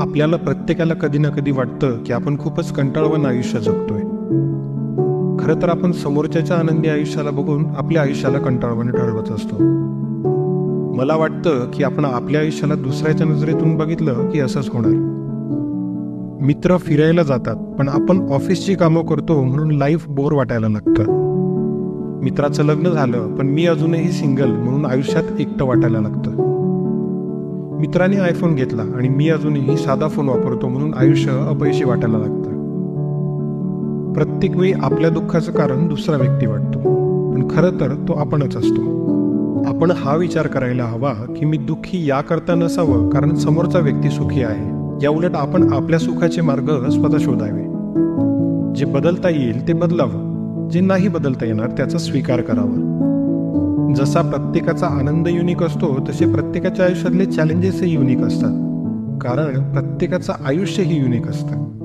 आपल्याला प्रत्येकाला कधी ना कधी वाटतं की आपण खूपच कंटाळवान आयुष्य जगतोय. खरं तर आपण समोरच्याच्या आनंदी आयुष्याला बघून आपल्या आयुष्याला कंटाळवाने ठरवत असतो. मला वाटतं की आपण आपल्या आयुष्याला दुसऱ्याच्या नजरेतून बघितलं की असंच होणार. मित्र फिरायला जातात पण आपण ऑफिसची कामं करतो म्हणून लाईफ बोर वाटायला लागतं. मित्राचं लग्न झालं पण मी अजूनही सिंगल म्हणून आयुष्यात एकटं वाटायला लागतं. मित्राने आयफोन घेतला आणि मी अजूनही साधा फोन वापरतो म्हणून आयुष्य अपयशी वाटायला लागतं. प्रत्येक वेळी आपल्या दुःखाचं कारण दुसरा व्यक्ती वाटतो. पण खरं तर तो आपणच असतो. आपण हा विचार करायला हवा की मी दुःखी याकरता नसावं कारण समोरचा व्यक्ती सुखी आहे. या उलट आपण आपल्या सुखाचे मार्ग स्वतः शोधावे. जे बदलता येईल ते बदलावं. जे नाही बदलता येणार त्याचा स्वीकार करावा. जसा प्रत्येकाचा आनंद युनिक असतो तसे प्रत्येकाच्या आयुष्यातले चॅलेंजेसही युनिक असतात. कारण प्रत्येकाचं आयुष्यही युनिक असतं.